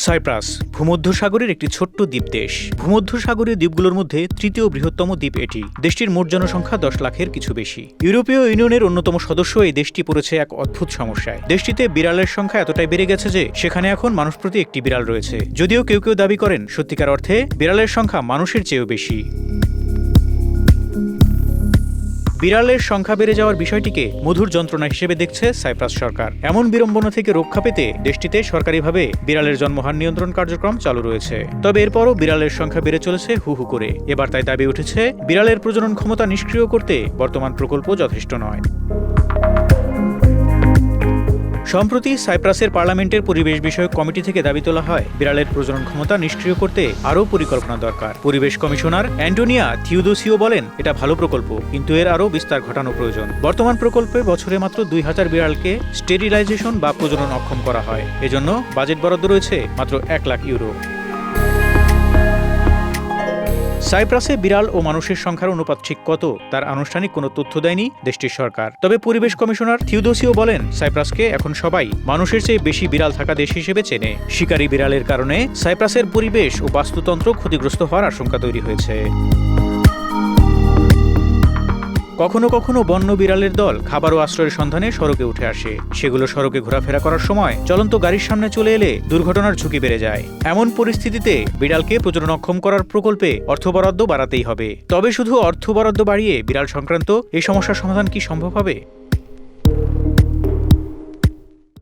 Cypress, ভূমধ্যসাগরের একটি ছোট্ট দ্বীপ দেশ ভূমধ্যসাগরীয় দ্বীপগুলোর মধ্যে তৃতীয় বৃহত্তম দ্বীপ এটি। দেশটির মোট জনসংখ্যা দশ লাখের কিছু বেশি। ইউরোপীয় ইউনিয়নের অন্যতম সদস্য এই দেশটি পড়েছে এক অদ্ভুত সমস্যায়। দেশটিতে বিড়ালের সংখ্যা এতটাই বেড়ে গেছে যে, সেখানে এখন মানুষ প্রতি একটি বিড়াল রয়েছে। যদিও কেউ কেউ দাবি করেন, সত্যিকার অর্থে বিড়ালের সংখ্যা মানুষের চেয়েও বেশি। বিড়ালের সংখ্যা বেড়ে যাওয়ার বিষয়টিকে মধুর যন্ত্রণা হিসেবে দেখছে সাইপ্রাস সরকার। এমন বিড়ম্বনা থেকে রক্ষা পেতে দেশটিতে সরকারিভাবে বিড়ালের জন্মহার নিয়ন্ত্রণ কার্যক্রম চালু রয়েছে। তবে এরপরও বিড়ালের সংখ্যা বেড়ে চলেছে হু হু করে। এবার তাই দাবি উঠেছে, বিড়ালের প্রজনন ক্ষমতা নিষ্ক্রিয় করতে বর্তমান প্রকল্প যথেষ্ট নয়। সম্প্রতি সাইপ্রাসের পার্লামেন্টের পরিবেশ বিষয়ক কমিটি থেকে দাবি তোলা হয়, বিড়ালের প্রজনন ক্ষমতা নিষ্ক্রিয় করতে আরও পরিকল্পনা দরকার। পরিবেশ কমিশনার অ্যান্টোনিয়া থিওদোসিও বলেন, এটা ভালো প্রকল্প, কিন্তু এর আরও বিস্তার ঘটানো প্রয়োজন। বর্তমান প্রকল্পে বছরে মাত্র দুই হাজার বিড়ালকে স্টেরিলাইজেশন বা প্রজনন অক্ষম করা হয়। এজন্য বাজেট বরাদ্দ রয়েছে মাত্র এক লাখ ইউরো। সাইপ্রাসে বিড়াল ও মানুষের সংখ্যার অনুপাত ঠিক কত, তার আনুষ্ঠানিক কোনো তথ্য দেয়নি দেশটির সরকার। তবে পরিবেশ কমিশনার থিউদোসিও বলেন, সাইপ্রাসকে এখন সবাই মানুষের চেয়ে বেশি বিড়াল থাকা দেশ হিসেবে চেনে। শিকারী বিড়ালের কারণে সাইপ্রাসের পরিবেশ ও বাস্তুতন্ত্র ক্ষতিগ্রস্ত হওয়ার আশঙ্কা তৈরি হয়েছে। কখনো কখনো বন্য বিড়ালের দল খাবার ও আশ্রয়ের সন্ধানে সড়কে উঠে আসে। সেগুলো সড়কে ঘোরাফেরা করার সময় চলন্ত গাড়ির সামনে চলে এলে দুর্ঘটনার ঝুঁকি বেড়ে যায়। এমন পরিস্থিতিতে বিড়ালকে প্রজননক্ষম করার প্রকল্পে অর্থ বরাদ্দ বাড়াতেই হবে। তবে শুধু অর্থ বরাদ্দ বাড়িয়ে বিড়াল সংক্রান্ত এই সমস্যার সমাধান কি সম্ভব হবে?